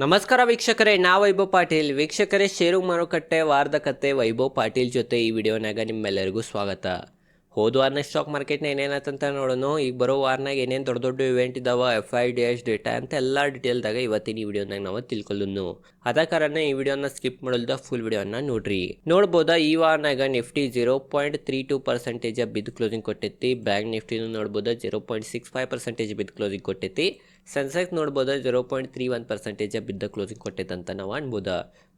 ನಮಸ್ಕಾರ ವೀಕ್ಷಕರೇ ನಾ ವೈಭವ್ ಪಾಟೀಲ್. ವೀಕ್ಷಕರೇ ಷೇರು ಮಾರುಕಟ್ಟೆ ವಾರದ ವೈಭವ್ ಪಾಟೀಲ್ ಜೊತೆ ಈ ವಿಡಿಯೋನಾಗ ನಿಮ್ಮೆಲ್ಲರಿಗೂ ಸ್ವಾಗತ. ಹೋದ ವಾರನೇ ಸ್ಟಾಕ್ ಮಾರ್ಕೆಟ್ನ ಏನೇನಾಯ್ತಂತ ನೋಡೋಣ ಈಗ ಬರೋ ವಾರನಾಗ ಏನೇನು ದೊಡ್ಡ ದೊಡ್ಡ ಇವೆಂಟ್ ಇದಾವೆ F I D S data ಅಂತ ಎಲ್ಲ ಡೀಟೇಲ್ದಾಗ ಇವತ್ತಿನ ಈ ವಿಡಿಯೋನಾಗ ನಾವು ತಿಳ್ಕೊಳ್ಳೋನು ಅದ ಕಾರಣ ಈ ವಿಡಿಯೋನ ಸ್ಕಿಪ್ ಮಾಡಲ್ದ ಫುಲ್ ವಿಡಿಯೋನ ನೋಡ್ರಿ. ನೋಡ್ಬೋದ, ಈ ವಾರನಾಗ Nifty zero point three two percentage ಬಿದ್ದು ಕ್ಲೋಸಿಂಗ್ ಕೊಟ್ಟೈತಿ. ಬ್ಯಾಂಕ್ ನಿಫ್ಟಿನೂ ನೋಡ್ಬೋದು zero point six five percentage ಬಿದ್ದು ಕ್ಲೋಸಿಂಗ್ ಕೊಟ್ಟೈತಿ. ಸೆನ್ಸೆಕ್ಸ್ ನೋಡ್ಬೋದು zero point three one percentage ಬಿದ್ದ ಕ್ಲೋಸಿಂಗ್ ಕೊಟ್ಟೈತೆ ಅಂತ ನಾವು ಅನ್ಬೋದ.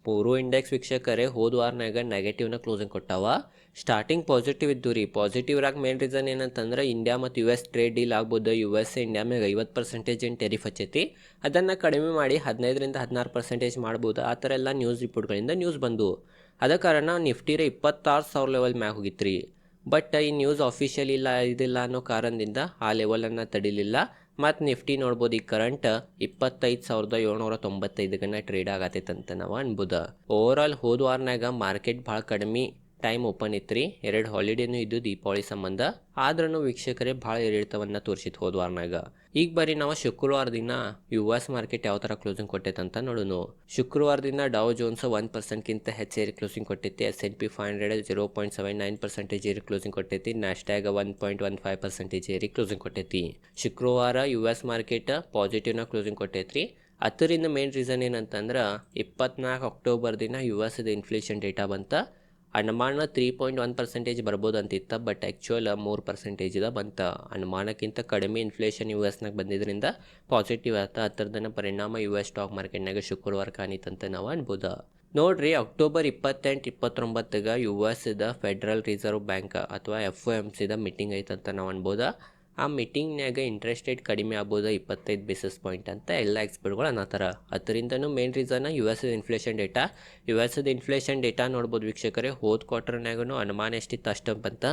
ಮೂರು ಇಂಡೆಕ್ಸ್ ವೀಕ್ಷಕರೇ, ಹೋದ ವಾರನಾಗ ನೆಗೆಟಿವ್ನ ಕ್ಲೋಸಿಂಗ್ ಕೊಟ್ಟಾವ. ಸ್ಟಾರ್ಟಿಂಗ್ ಪಾಸಿಟಿವ್ ಇದ್ದು ರೀ. ಪಾಸಿಟಿವ್ ರಾಗ ಮೇನ್ ರೀಸನ್ ಏನಂತಂದ್ರೆ ಇಂಡಿಯಾ ಮತ್ತು ಯು ಎಸ್ ಟ್ರೇಡ್ ಡೀಲ್ ಆಗ್ಬೋದು. ಯು ಎಸ್ ಇಂಡಿಯಾ ಮ್ಯಾಗ ಐವತ್ತು ಪರ್ಸೆಂಟೇಜ್ ಏನು ಟೆರಿಫ್ ಹಚ್ಚೈತಿ. ಅದನ್ನು ಕಡಿಮೆ ಮಾಡಿ ಹದಿನೈದರಿಂದ ಹದಿನಾರು ಪರ್ಸೆಂಟೇಜ್ ಮಾಡ್ಬೋದು. ಆ ಥರ ಎಲ್ಲ ನ್ಯೂಸ್ ರಿಪೋರ್ಟ್ಗಳಿಂದ ನ್ಯೂಸ್ ಬಂದು ಅದ ಕಾರಣ ನಿಫ್ಟಿರ ಇಪ್ಪತ್ತಾರು ಸಾವಿರ ಲೆವೆಲ್ ಮ್ಯಾಗ ಹೋಗಿತ್ತು ರೀ ಬಟ್ ಈ ನ್ಯೂಸ್ ಆಫೀಷಿಯಲ್ ಇಲ್ಲ, ಇದಿಲ್ಲ ಅನ್ನೋ ಕಾರಣದಿಂದ ಆ ಲೆವೆಲನ್ನು ತಡಿಲಿಲ್ಲ. ಮತ್ತು ನಿಫ್ಟಿ ನೋಡ್ಬೋದು, ಈ ಕರೆಂಟ್ ಇಪ್ಪತ್ತೈದು ಸಾವಿರದ ಏಳ್ನೂರ ತೊಂಬತ್ತೈದಕ್ಕನ್ನ ಟ್ರೇಡ್ ಆಗತೈತೆ ಅಂತ ನಾವು ಅನ್ಬೋದು. ಓವರ್ ಆಲ್ ಹೋದ ವಾರನಾಗ ಮಾರ್ಕೆಟ್ ಭಾಳ ಕಡಿಮೆ ಟೈಮ್ ಓಪನ್ ಇತ್ತು ಎರಡು ಹಾಲಿಡೇನು ಇದ್ದು ದೀಪಾವಳಿ ಸಂಬಂಧ. ಆದ್ರೂ ವೀಕ್ಷಕರೇ ಭಾಳ ಏರಿಳಿತವನ್ನ ತೋರಿಸಿತ್ತು ಹೋದ ವಾರನಾಗ. ಈಗ ಬರೀ ನಾವು ಶುಕ್ರವಾರ ದಿನ ಯು ಎಸ್ ಮಾರ್ಕೆಟ್ ಯಾವ ಥರ ಕ್ಲೋಸಿಂಗ್ ಕೊಟ್ಟೈತೆ ಅಂತ ನೋಡೋಣ ಶುಕ್ರವಾರ ದಿನ ಡಾವ್ ಜೋನ್ಸ್ ಒನ್ ಪರ್ಸೆಂಟ್ಗಿಂತ ಹೆಚ್ಚು ಏರಿ ಕ್ಲೋಸಿಂಗ್ ಕೊಟ್ಟೈತಿ. S N P five hundred zero point seven nine percentage ಏರಿ ಕ್ಲೋಸಿಂಗ್ ಕೊಟ್ಟೈತಿ. ನ್ಯಾಸ್ಟ್ಯಾಗ one point one five percentage ಏರಿ ಕ್ಲೋಸಿಂಗ್ ಕೊಟ್ಟೈತಿ. ಶುಕ್ರವಾರ ಯು ಎಸ್ ಮಾರ್ಕೆಟ್ ಪಾಸಿಟಿವ್ನ ಕ್ಲೋಸಿಂಗ್ ಕೊಟ್ಟೈತ್ರಿ. ಅದರಿಂದ ಮೇನ್ ರೀಸನ್ ಏನಂತಂದ್ರೆ ಇಪ್ಪತ್ನಾಲ್ಕು ಅಕ್ಟೋಬರ್ ದಿನ ಯು ಎಸ್ ಇನ್ಫ್ಲೇಷನ್ ಡೇಟಾ ಬಂತ. ಅನುಮಾನ ತ್ರೀ ಪಾಯಿಂಟ್ ಒನ್ ಪರ್ಸೆಂಟೇಜ್ ಬರ್ಬೋದು ಅಂತಿತ್ತು ಬಟ್ ಆ್ಯಕ್ಚುಯಲ್ ಮೂರು ಪರ್ಸೆಂಟೇಜ್ ಇದೆ ಬಂತ. ಅನುಮಾನಕ್ಕಿಂತ ಕಡಿಮೆ ಇನ್ಫ್ಲೇಷನ್ ಯು ಎಸ್ನಾಗ ಬಂದಿದ್ದರಿಂದ ಪಾಸಿಟಿವ್ ಆತ. ಅದರದನ್ನ ಪರಿಣಾಮ ಯು ಎಸ್ ಸ್ಟಾಕ್ ಮಾರ್ಕೆಟ್ನಾಗ ಶುಕ್ರವಾರ ಕಾಣಿತಂತ ನಾವು ಅನ್ಬೋದು. ನೋಡ್ರಿ ಅಕ್ಟೋಬರ್ ಇಪ್ಪತ್ತೆಂಟು, ಇಪ್ಪತ್ತೊಂಬತ್ತಗೆ ಯು ಎಸ್ದ ಫೆಡ್ರಲ್ ರಿಸರ್ವ್ ಬ್ಯಾಂಕ್ ಅಥವಾ ಎಫ್ ಒ ಎಂ ಸಿದ ಮೀಟಿಂಗ್ ಐತಂತ ನಾವು ಅನ್ಬೋದ. ಆ ಮೀಟಿಂಗ್ನಾಗ ಇಂಟ್ರೆಸ್ಟ್ ರೇಟ್ ಕಡಿಮೆ ಆಗ್ಬೋದು, ಇಪ್ಪತ್ತೈದು ಬೇಸಿಸ್ ಪಾಯಿಂಟ್ ಅಂತ ಎಲ್ಲ ಎಕ್ಸ್ಪರ್ಟ್ಗಳು ಅನ್ನತ್ತಾರ ಅದರಿಂದನೂ main reason U S inflation data U S inflation data ನೋಡ್ಬೋದು ವೀಕ್ಷಕರೇ. ಹೋದ ಕ್ವಾರ್ಟರ್ನಾಗೂ ಅನುಮಾನ ಎಷ್ಟಿತ್ತು ಅಷ್ಟು ಬಂತ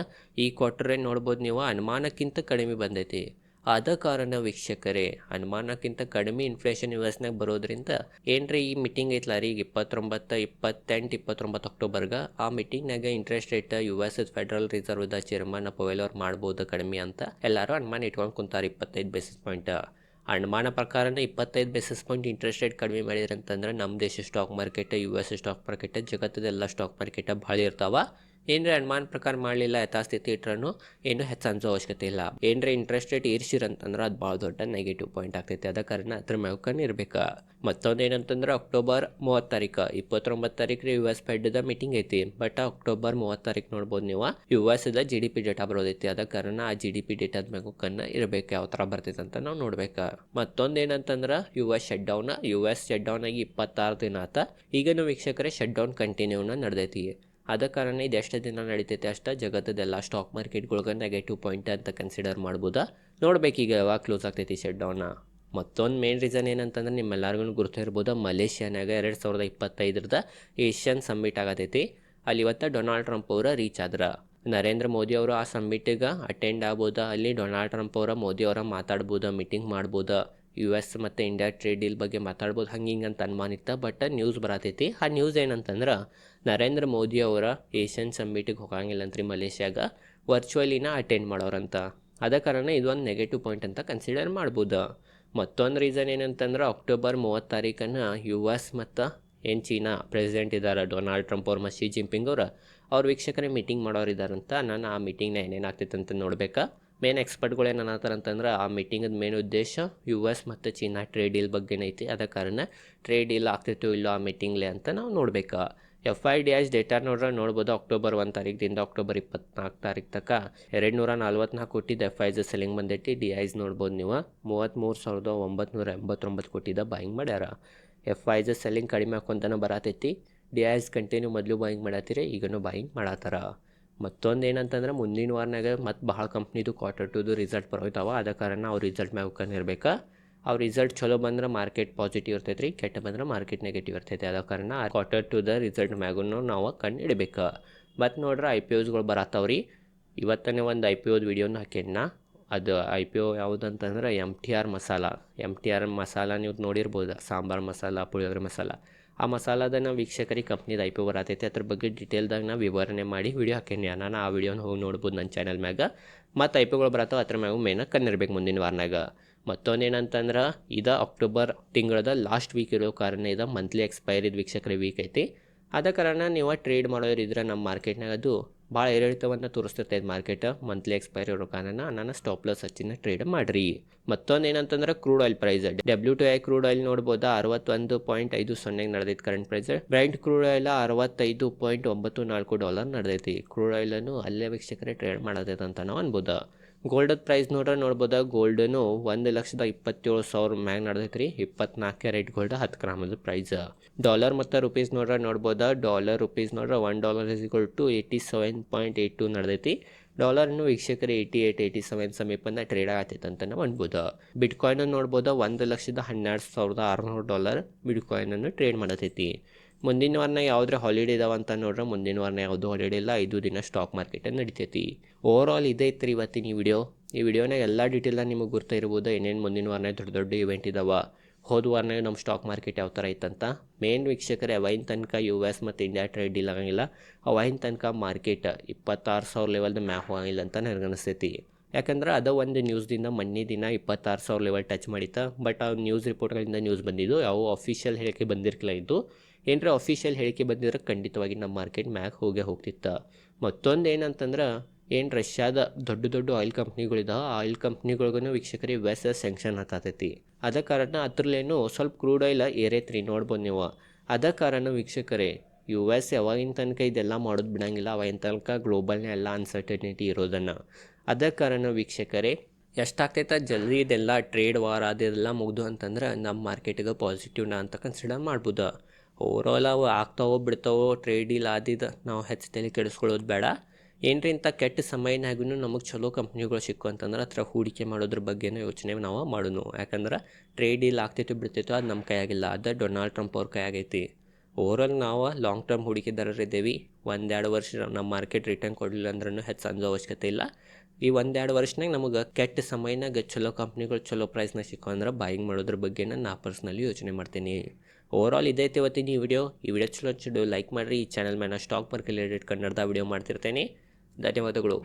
ಈ ಕ್ವಾರ್ಟರೇ ನೋಡ್ಬೋದು ನೀವು ಅನುಮಾನಕ್ಕಿಂತ ಕಡಿಮೆ ಬಂದೈತಿ. ಆದ ಕಾರಣ ವೀಕ್ಷಕರೇ ಅನುಮಾನಕ್ಕಿಂತ ಕಡಿಮೆ ಇನ್ಫ್ಲೇಷನ್ ಯು ಎಸ್ನಾಗ ಬರೋದ್ರಿಂದ ಏನ್ರಿ ಈ ಮೀಟಿಂಗ್ ಐತ್ಲ ರೀ ಈಗ ಇಪ್ಪತ್ತೊಂಬತ್ತು, ಇಪ್ಪತ್ತೆಂಟು, ಇಪ್ಪತ್ತೊಂಬತ್ತು ಅಕ್ಟೋಬರ್ಗೆ ಆ ಮೀಟಿಂಗ್ನಾಗ interest rate U S federal ರಿಸರ್ವ್ದ chairman Powell ಅವ್ರು ಮಾಡ್ಬೋದು ಕಡಿಮೆ ಅಂತ ಎಲ್ಲರೂ ಅನುಮಾನ ಇಟ್ಕೊಂಡು ಕುಂತಾರೆ ಇಪ್ಪತ್ತೈದು ಬೇಸಿಸ್ ಪಾಯಿಂಟ್ ಅನುಮಾನ ಪ್ರಕಾರನೇ ಇಪ್ಪತ್ತೈದು ಬೇಸಿಸ್ ಪಾಯಿಂಟ್ ಇಂಟ್ರೆಸ್ಟ್ ರೇಟ್ ಕಡಿಮೆ ಮಾಡಿದ್ರಂತಂದ್ರೆ ನಮ್ಮ ದೇಶ stock market U S stock market ಜಗತ್ತದೆಲ್ಲ stock market ಭಾಳ ಇರ್ತಾವ. ಏನ್ರಿ ಅನುಮಾನ ಪ್ರಕಾರ ಮಾಡಲಿಲ್ಲ ಯಥಾಸ್ಥಿತಿ ಇಟ್ರೂ ಏನು ಹೆಚ್ಚು ಅವಶ್ಯಕತೆ ಇಲ್ಲ. ಏನ್ರೆ ಇಂಟ್ರೆಸ್ಟ್ ರೇಟ್ ಇರ್ಸಿರಂತಂದ್ರೆ ಅದು ಭಾಳ ದೊಡ್ಡ ನೆಗೆಟಿವ್ ಪಾಯಿಂಟ್ ಆಗ್ತೈತಿ. ಅದ ಕಾರಣ ಅದ್ರ ಮ್ಯಾವ್ಕನ್ ಇರ್ಬೇಕು. ಮತ್ತೊಂದು ಏನಂತಂದ್ರೆ ಅಕ್ಟೋಬರ್ ಮೂವತ್ತು ತಾರೀಕು. ಇಪ್ಪತ್ತೊಂಬತ್ತು ತಾರೀಕು ಯು ಎಸ್ ಫೆಡ್ದ ಮೀಟಿಂಗ್ ಐತಿ. ಬಟ್ ಅಕ್ಟೋಬರ್ ಮೂವತ್ತು ತಾರೀಕು ನೋಡ್ಬೋದು ನೀವು. ಯು ಎಸ್ ದ ಜಿ ಡಿ ಪಿ ಡೇಟಾ ಬರೋದೈತಿ. ಅದ ಕಾರಣ ಆ ಜಿ ಡಿ ಪಿ ಡೇಟಾದ ಮ್ಯಾಗು ಕನ್ನ ಇರಬೇಕು. ಯಾವ ಥರ ಬರ್ತೈತೆ ಅಂತ ನಾವು ನೋಡ್ಬೇಕು. ಮತ್ತೊಂದು ಏನಂತಂದ್ರೆ U S shutdown U S shutdown ಆಗಿ ಇಪ್ಪತ್ತಾರು ದಿನ ಆತ. ಈಗನು ವೀಕ್ಷಕರೇ ಶಟ್ ಡೌನ್ ಕಂಟಿನ್ಯೂನ ನಡೆದೈತಿ. ಅದ ಕಾರಣ ಇದು ಎಷ್ಟು ದಿನ ನಡೀತೈತೆ ಅಷ್ಟ ಜಗತ್ತದೆಲ್ಲ ಸ್ಟಾಕ್ ಮಾರ್ಕೆಟ್ಗಳ್ಗೆ ನೆಗೆಟಿವ್ ಪಾಯಿಂಟ್ ಅಂತ ಕನ್ಸಿಡರ್ ಮಾಡ್ಬೋದಾ? ಈಗ ಯಾವಾಗ ಕ್ಲೋಸ್ ಆಗ್ತೈತಿ ಶೆಡ್ ಡೌನ ಮತ್ತೊಂದು ಮೇನ್ ರೀಸನ್ ಏನಂತಂದ್ರೆ ನಿಮ್ಮೆಲ್ಲರಿಗೂ ಗುರುತಿರ್ಬೋದು ಮಲೇಷ್ಯಾನಾಗ ಎರಡು ಸಾವಿರದ ಇಪ್ಪತ್ತೈದರದ ಏಷ್ಯನ್ ಸಮ್ಮಿಟ್ ಆಗತೈತಿ. ಅಲ್ಲಿ ಇವತ್ತು ಡೊನಾಲ್ಡ್ ಟ್ರಂಪ್ ಅವರ ರೀಚ್ ಆದ್ರ. ನರೇಂದ್ರ ಮೋದಿ ಅವರು ಆ ಸಮ್ಮಿಟಿಗೆ ಅಟೆಂಡ್ ಆಗ್ಬೋದಾ? ಅಲ್ಲಿ ಡೊನಾಲ್ಡ್ ಟ್ರಂಪ್ ಅವರ, ಮೋದಿ ಅವರ ಮಾತಾಡ್ಬೋದಾ? ಮೀಟಿಂಗ್ ಮಾಡ್ಬೋದಾ? ಯು ಎಸ್ ಮತ್ತು ಇಂಡಿಯಾ ಟ್ರೇಡ್ ಡೀಲ್ ಬಗ್ಗೆ ಮಾತಾಡ್ಬೋದು. ಹಂಗೆ ಹಿಂಗೆ ಅಂತ ಅನುಮಾನಿತ್ತ ಬಟ್ ನ್ಯೂಸ್ ಬರತೈತಿ. ಆ ನ್ಯೂಸ್ ಏನಂತಂದ್ರೆ, ನರೇಂದ್ರ ಮೋದಿ ಅವರ ಏಷ್ಯನ್ ಸಮ್ಮಿಟಿಗೆ ಹೋಗಂಗಿಲ್ಲ ಅಂತ್ರಿ ಮಲೇಷ್ಯಾಗ. ವರ್ಚುವಲಿನ ಅಟೆಂಡ್ ಮಾಡೋರಂತ. ಅದ ಕಾರಣ ಇದೊಂದು ನೆಗೆಟಿವ್ ಪಾಯಿಂಟ್ ಅಂತ ಕನ್ಸಿಡರ್ ಮಾಡ್ಬೋದು. ಮತ್ತೊಂದು ರೀಸನ್ ಏನಂತಂದ್ರೆ ಅಕ್ಟೋಬರ್ ಮೂವತ್ತು ತಾರೀಕನ್ನು ಯು ಎಸ್ ಮತ್ತು ಏನು ಚೀನಾ ಪ್ರೆಸಿಡೆಂಟ್ ಇದ್ದಾರೆ ಡೊನಾಲ್ಡ್ ಟ್ರಂಪ್ ಅವ್ರು ಮತ್ತು ಶಿ ಜಿಂಪಿಂಗ್ ಅವರು, ಅವ್ರ ವೀಕ್ಷಕರೇ ಮೀಟಿಂಗ್ ಮಾಡೋರು ಇದ್ದಾರಂತ ನಾನು ಆ ಮೀಟಿಂಗ್ನ ಏನೇನು ಆಗ್ತೈತೆ ಅಂತ ನೋಡ್ಬೇಕಾ? ಮೇನ್ ಎಕ್ಸ್ಪರ್ಟ್ಗಳು ಏನು ಅನ್ನತ್ತಾರಂತಂದ್ರೆ ಆ ಮೀಟಿಂಗದ ಮೇನ್ ಉದ್ದೇಶ ಯು ಎಸ್ ಮತ್ತು ಚೀನಾ ಟ್ರೇಡ್ ಡೀಲ್ ಬಗ್ಗೆ ಐತಿ. ಅದ ಕಾರಣ ಟ್ರೇಡ್ ಡೀಲ್ ಆಗ್ತಿತ್ತು ಇಲ್ಲೋ ಆ ಮೀಟಿಂಗ್ಲೆ ಅಂತ ನಾವು ನೋಡ್ಬೇಕು. F I D S data ನೋಡ್ರೆ ನೋಡ್ಬೋದು ಅಕ್ಟೋಬರ್ ಒಂದು ತಾರೀಕಿಂದ ಅಕ್ಟೋಬರ್ ಇಪ್ಪತ್ನಾಲ್ಕು ತಾರೀಕು ತನಕ ಎರಡು ನೂರ ನಲ್ವತ್ನಾಲ್ಕು ಕೋಟಿದ ಎಫ್ ಐಸ್ ಸೆಲ್ಲಿಂಗ್ ಬಂದೈತಿ. ಡಿ ಐಸ್ ನೋಡ್ಬೋದು ನೀವು. ಮೂವತ್ತ್ಮೂರು ಸಾವಿರದ ಒಂಬತ್ತು ಎಂಬತ್ತೊಂಬತ್ತು ಕೋಟಿದ ಬಾಯಿಂಗ್ ಮಾಡ್ಯಾರ. ಎಫ್ ಐಸ್ ಸೆಲ್ಲಿಂಗ್ ಕಡಿಮೆ ಹಾಕೊಂತನ ಬರತೈತಿ. ಡಿ ಐಸ್ ಕಂಟಿನ್ಯೂ ಮೊದಲು ಬಾಯಿಂಗ್ ಮಾಡತ್ತೀರಿ ಈಗನೂ ಬಾಯಿಂಗ್ ಮಾಡತ್ತಾರ ಮತ್ತೊಂದು ಏನಂತಂದ್ರೆ ಮುಂದಿನ ವಾರನಾಗ ಮತ್ತು ಭಾಳ ಕಂಪ್ನಿದು ಕ್ವಾರ್ಟರ್ ಟುದು ರಿಸಲ್ಟ್ ಬರೋಯ್ತಾವ. ಅದ ಕಾರಣ ಅವ್ರ ರಿಸಲ್ಟ್ ಮ್ಯಾಗ ಇರ್ಬೇಕು. ಅವ್ರ ರಿಸಲ್ಟ್ ಚಲೋ ಬಂದ್ರೆ ಮಾರ್ಕೆಟ್ ಪಾಸಿಟಿವ್ ಇರ್ತೈತೆ ರೀ ಕೆಟ್ಟ ಬಂದ್ರೆ ಮಾರ್ಕೆಟ್ ನೆಗೆಟಿವ್ ಇರ್ತೈತೆ ಅದ ಕಾರಣ ಕ್ವಾರ್ಟರ್ ಟು ದ ರಿಸಲ್ಟ್ ಮ್ಯಾಗೂ ನಾವು ಕಂಡು ಇಡಬೇಕು ಮತ್ತು ನೋಡ್ರಿ ಐ ಪಿ ಒಸ್ಗಳು ಬರತ್ತವ್ರಿ ಇವತ್ತನೇ ಒಂದು ಐ ಪಿ ಓದ್ ವಿಡಿಯೋನ ಹಾಕ್ಯಣ್ಣ. ಅದು I P O ಯಾವುದಂತಂದ್ರೆ M T R masala. M T R masala ನೀವು ನೋಡಿರ್ಬೋದು. ಸಾಂಬಾರು ಮಸಾಲ, ಪುಳಿಯೋಗರೆ ಮಸಾಲ. ಆ ಮಸಾಲದನ್ನ ವೀಕ್ಷಕರಿಗೆ ಕಂಪ್ನಿದ ಐ ಪಿ ಬರತೈತೆ. ಅದ್ರ ಬಗ್ಗೆ ಡೀಟೇಲ್ದಾಗ ನಾ ವಿವರಣೆ ಮಾಡಿ ವಿಡಿಯೋ ಹಾಕೇನಿ ನಾನು ಆ ವಿಡಿಯೋನ ಹೋಗಿ ನೋಡ್ಬೋದು ನನ್ನ ಚಾನಲ್ ಮ್ಯಾಗ. ಮತ್ತು ಐ ಪಿಗಳು ಬರತ್ತೋ ಅದ್ರ ಮ್ಯಾಗ ಮೇನಾಗಿ ಕಣ್ಣಿರ್ಬೇಕು ಮುಂದಿನ ವಾರನಾಗ. ಮತ್ತೊಂದೇನಂತಂದ್ರೆ, ಇದು ಅಕ್ಟೋಬರ್ ತಿಂಗಳದ ಲಾಸ್ಟ್ ವೀಕ್ ಇರೋ ಕಾರಣ ಇದು ಮಂತ್ಲಿ ಎಕ್ಸ್ಪೈರಿದ ವೀಕ್ಷಕರ ವೀಕ್ ಐತಿ. ಅದ ಕಾರಣ ನೀವು ಟ್ರೇಡ್ ಮಾಡೋರಿದ್ರೆ ನಮ್ಮ ಮಾರ್ಕೆಟ್ನಾಗ ಅದು ಭಾಳ ಏರಿಳಿತವನ್ನು ತೋರಿಸ್ತೈತೆ ಮಾರ್ಕೆಟ್ ಮಂತ್ಲಿ ಎಕ್ಸ್ಪೈರಿ ಇರೋ ನಾನು ಸ್ಟಾಪ್ ಲಾಸ್ ಹಚ್ಚಿನ ಟ್ರೇಡ್ ಮಾಡಿರಿ. ಮತ್ತೊಂದು ಏನಂತಂದ್ರೆ crude oil price W T I crude oil ನೋಡ್ಬೋದು, ಅರವತ್ತೊಂದು ಪಾಯಿಂಟ್ ಐದು ಸೊನ್ನೆಗೆ ನಡೆದೈತೆ current price brent crude oil ಅರವತ್ತೈದು ಪಾಯಿಂಟ್ ಒಂಬತ್ತು ನಾಲ್ಕು ಡಾಲರ್ ನಡೆದೈತಿ. ಕ್ರೂಡ್ ಆಯಿಲನ್ನು ಅಲ್ಲೇ ವೀಕ್ಷಕರೇ ಟ್ರೇಡ್ ಮಾಡೋದೈತೆ ಅಂತ ನಾವು ಅನ್ಬೋದಾ. ಗೋಲ್ಡದ ಪ್ರೈಸ್ ನೋಡ್ರೆ ನೋಡ್ಬೋದು? ಗೋಲ್ಡನು ಒಂದು ಲಕ್ಷದ ಇಪ್ಪತ್ತೇಳು ಸಾವಿರ ಮ್ಯಾಗ ನಡೆದೈತೆ ರೀ ಇಪ್ಪತ್ನಾಲ್ಕು ಕ್ಯಾರೆಟ್ ಗೋಲ್ಡ್ ಹತ್ತು ಗ್ರಾಮದ ಪ್ರೈಸ್ ಡಾಲರ್ ಮತ್ತು ರುಪೀಸ್ ನೋಡ್ರೆ ನೋಡ್ಬೋದು? ಡಾಲರ್ ರುಪೀಸ್ ನೋಡ್ರೆ one dollar is equal to eighty seven point eight two ನಡೆದೈತಿ. ಡಾಲರ್ನು ವೀಕ್ಷಕರು ಏಯ್ಟಿ ಏಯ್ಟ್ ಏಯ್ಟಿ ಸೆವೆನ್ ಸಮೀಪನ ಟ್ರೇಡ್ ಆಗತ್ತೈತೆ ಅಂತ ನಾವು ಅನ್ಬೋದು ಬಿಟ್ಕಾಯಿನ್ ನೋಡ್ಬೋದು, ಒಂದು ಲಕ್ಷದ ಹನ್ನೆರಡು ಸಾವಿರದ ಆರುನೂರು ಡಾಲರ್ ಬಿಟ್ಕಾಯಿನನ್ನು ಟ್ರೇಡ್ ಮಾಡತೈತಿ. ಮುಂದಿನ ವಾರನ ಯಾವುದ್ರ ಹಾಲಿಡೇ ಇದಾವ ಅಂತ ನೋಡ್ರೆ, ಮುಂದಿನ ವಾರನ ಯಾವುದು ಹಾಲಿಡೇ ಇಲ್ಲ, ಐದು ದಿನ ಸ್ಟಾಕ್ ಮಾರ್ಕೆಟ್ ನಡಿತೈತಿ. ಓವರ್ ಆಲ್ ಇದೇ ಇತ್ತು ಇವತ್ತಿನ ಈ ವಿಡಿಯೋ. ಈ ವಿಡಿಯೋನಾಗ ಎಲ್ಲ ಡೀಟೇಲ್ನ ನಿಮಗೆ ಗೊತ್ತಿರಬಹುದು ಇರ್ಬೋದು, ಏನೇನು ಮುಂದಿನ ವಾರನೇ ದೊಡ್ಡ ದೊಡ್ಡ ಇವೆಂಟ್ ಇದಾವ. ಹೋದ ವಾರನಾಗ ನಮ್ಮ ಸ್ಟಾಕ್ ಮಾರ್ಕೆಟ್ ಯಾವ ಥರ ಇತ್ತಂತ ಮೇನ್ ವೀಕ್ಷಕರೇ ಅವೈನ್ ತನಕ ಯು ಎಸ್ ಮತ್ತು ಇಂಡಿಯಾ ಟ್ರೇಡ್ ಡೀಲ್ ಆಗಂಗಿಲ್ಲ. ಅವೈನ್ ತನಕ ಮಾರ್ಕೆಟ್ ಇಪ್ಪತ್ತಾರು ಸಾವಿರ ಲೆವೆಲ್ದ ಮ್ಯಾಪ್ ಹೋಗಂಗಿಲ್ಲ ಅಂತ ನನಗೆ ಅನಿಸ್ತೈತಿ. ಯಾಕಂದ್ರೆ ಅದು ಒಂದು ನ್ಯೂಸ್ದಿಂದ ಮೊನ್ನೆ ದಿನ ಇಪ್ಪತ್ತಾರು ಸಾವಿರ ಲೆವೆಲ್ ಟಚ್ ಮಾಡಿತ್ತ. ಬಟ್ ಆ ನ್ಯೂಸ್ ರಿಪೋರ್ಟ್ಗಳಿಂದ ನ್ಯೂಸ್ ಬಂದಿದ್ದು, ಯಾವ ಅಫಿಷಿಯಲ್ ಹೇಳಿಕೆ ಬಂದಿರ್ಕಿಲ್ಲ ಇದು. ಏನರ ಅಫಿಷಿಯಲ್ ಹೇಳಿಕೆ ಬಂದಿದ್ರೆ ಖಂಡಿತವಾಗಿ ನಮ್ಮ ಮಾರ್ಕೆಟ್ ಮ್ಯಾಕ್ ಹೋಗೇ ಹೋಗ್ತಿತ್ತು. ಮತ್ತೊಂದು ಏನಂತಂದ್ರೆ ಏನು ರಷ್ಯಾದ ದೊಡ್ಡ ದೊಡ್ಡ ಆಯಿಲ್ ಕಂಪ್ನಿಗಳಿದಾವೆ ಆ ಆಯಿಲ್ ಕಂಪ್ನಿಗಳಿಗೂ ವೀಕ್ಷಕರಿಗೆ ವೆಸ್ ಸ್ಯಾಂಕ್ಷನ್ ಹತ್ತತೈತಿ ಅದ ಕಾರಣ ಅದ್ರಲ್ಲೇನು ಸ್ವಲ್ಪ ಕ್ರೂಡ್ ಆಯಿಲ್ ಏರೈತ್ರಿ, ನೋಡ್ಬೋದು ನೀವು. ಅದ ಕಾರಣ ವೀಕ್ಷಕರೇ ಯು ಎಸ್ ಯಾವಾಗಿನ ತನಕ ಇದೆಲ್ಲ ಮಾಡೋದು ಬಿಡಂಗಿಲ್ಲ, ಅವಾಗಿನ ತನಕ ಗ್ಲೋಬಲ್ನೇ ಎಲ್ಲ ಅನ್ಸರ್ಟನಿಟಿ ಇರೋದನ್ನು. ಅದ ಕಾರಣ ವೀಕ್ಷಕರೇ, ಎಷ್ಟಾಗ್ತೈತೆ ಜಲ್ದಿ ಇದೆಲ್ಲ ಟ್ರೇಡ್ ವಾರ್ ಅದೆಲ್ಲ ಮುಗ್ದು ಅಂತಂದ್ರೆ ನಮ್ಮ ಮಾರ್ಕೆಟಿಗೆ ಪಾಸಿಟಿವ್ನ ಅಂತ ಕನ್ಸಿಡರ್ ಮಾಡ್ಬೋದು. ಓವರಾಲ್ ಅವು ಆಗ್ತಾವೋ ಬಿಡ್ತಾವೋ ಟ್ರೇಡ್ ಇಲ್ಲ ಅದಿದ ನಾವು ಹೆಚ್ಚು ತಲೆ ಕೆಡಿಸ್ಕೊಳ್ಳೋದು ಬೇಡ. ಏನ್ರಿ ಇಂಥ ಕೆಟ್ಟ ಸಮಯನಾಗೂ ನಮಗೆ ಚಲೋ ಕಂಪ್ನಿಗಳು ಸಿಕ್ಕು ಅಂತಂದ್ರೆ ಹತ್ರ ಹೂಡಿಕೆ ಮಾಡೋದ್ರ ಬಗ್ಗೆನೂ ಯೋಚನೆ ನಾವು ಮಾಡೋಣ ಯಾಕಂದ್ರೆ ಟ್ರೇಡ್ ಇಲ್ಲಿ ಆಗ್ತೈತೆ ಬಿಡ್ತೈತೋ ಅದು ನಮ್ಮ ಕೈಯಾಗಿಲ್ಲ. ಅದು ಡೊನಾಲ್ಡ್ ಟ್ರಂಪ್ ಅವ್ರ ಕೈಯಾಗೈತಿ. ಓವರಾಲ್ ನಾವು ಲಾಂಗ್ ಟರ್ಮ್ ಹೂಡಿಕೆದಾರರಿದ್ದೇವೆ ಒಂದೆರಡು ವರ್ಷ ನಮ್ಮ ಮಾರ್ಕೆಟ್ ರಿಟರ್ನ್ ಕೊಡಲಿಲ್ಲ ಅಂದ್ರೂ ಹೆಚ್ಚು ಅಂಜೋ ಅವಶ್ಯಕತೆ ಇಲ್ಲ. ಈ ಒಂದೆರಡು ವರ್ಷನಾಗ ನಮಗೆ ಕೆಟ್ಟ ಸಮಯನಾಗ ಚಲೋ ಕಂಪ್ನಿಗಳು ಚಲೋ ಪ್ರೈಸ್ನಾಗ ಸಿಕ್ಕೋ ಅಂದ್ರೆ ಬಾಯಿಂಗ್ ಮಾಡೋದ್ರ ಬಗ್ಗೆನ ನಾ ಪರ್ಸ್ನಲಿ ಯೋಚನೆ ಮಾಡ್ತೀನಿ. ಓವರಾಲ್ ಇದೈತೆ ಇವತ್ತಿನ ಈ ವಿಡಿಯೋ ಈ ವಿಡಿಯೋ ಚಲೋ ಚಲೋ ಲೈಕ್ ಮಾಡಿರಿ. ಈ ಚಾನಲ್ ಮೇಲೆ ಸ್ಟಾಕ್ ಮಾರ್ಕೆಟ್ ರಿಲೇಟೆಡ್ ಕನ್ನಡದ ವಿಡಿಯೋ ಮಾಡ್ತಿರ್ತೇನೆ. ಧನ್ಯವಾದಗಳು.